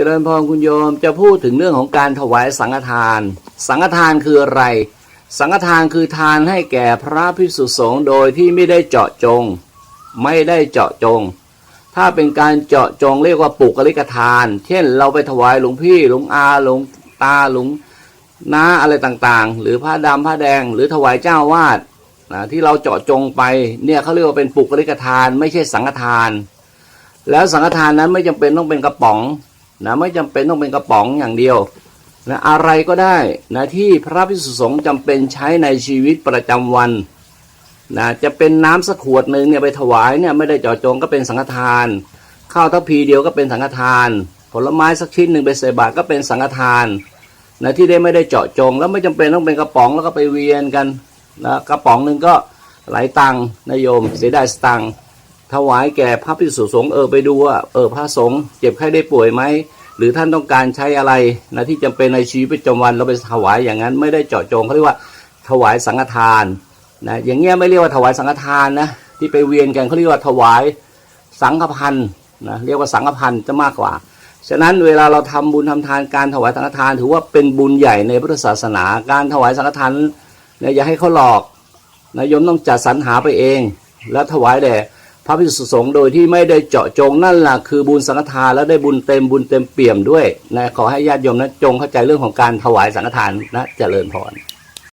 เจริญพรคุณโยมจะพูดถึงเรื่องของการถวายสังฆทาน สังฆทานคืออะไร สังฆทานคือทานให้แก่พระภิกษุสงฆ์โดยที่ไม่ได้เจาะจง ไม่ได้เจาะจง ถ้าเป็นการเจาะจงเรียกว่าปุกลิกทาน เช่น เราไปถวายหลวงพี่หลวงอาหลวงตาหลวงน้าอะไรต่างๆ หรือผ้าดำผ้าแดง หรือถวายเจ้าวาดนะที่เราเจาะจงไปเนี่ยเขาเรียกว่าเป็นปุกลิกทาน ไม่ใช่สังฆทาน แล้วสังฆทานนั้นไม่จำเป็นต้องเป็นกระป๋อง นะไม่จำเป็นต้องเป็นกระป๋องอย่างเดียวนะอะไรก็ได้นะที่พระภิกษุสงฆ์จำเป็นใช้ในชีวิตประจำวันนะจะเป็นน้ำสักขวดหนึ่งเนี่ยไปถวายเนี่ยไม่ได้เจาะจงก็เป็นสังฆทาน ข้าวทัพพีเดียวก็เป็นสังฆทาน ผลไม้สักชิ้นหนึ่งไปใส่บาตรก็เป็นสังฆทานนะที่ได้ไม่ได้เจาะจง แล้วไม่จำเป็นต้องเป็นกระป๋องแล้วก็ไปเวียนกันนะกระป๋องหนึ่งก็หลายตังค์นโยมเสียดายสตังค์ถวายแก่พระภิกษุสงฆ์เออไปดูว่าเออพระสงฆ์เจ็บไข้ได้ป่วยไหม หรือท่านต้องการใช้อะไรนะที่จำเป็นในชีวิตประจำวันเราไปถวายอย่างนั้น ไม่ได้เจาะจงเขาเรียกว่าถวายสังฆทานนะอย่างเงี้ยไม่เรียกว่าถวายสังฆทานนะที่ไปเวียนกันเขาเรียกว่าถวายสังฆพันธ์นะเรียกว่าสังฆพันธ์จะมากกว่า ฉะนั้นเวลาเราทำบุญทำทานการถวายสังฆทาน ถือว่าเป็นบุญใหญ่ในพุทธศาสนา การถวายสังฆทานเนี่ยอย่าให้เขาหลอกนะยมต้องจัดสรรหาไปเอง แล้วถวายแด่ พระภิกษุสงฆ์โดยที่ไม่ได้เจาะจงนั่นแหละคือบุญสังฆทานแล้วได้บุญเต็มบุญเต็มเปี่ยมด้วยนะขอให้ญาติโยมนะจงเข้าใจเรื่องของการถวายสังฆทานนะเจริญพร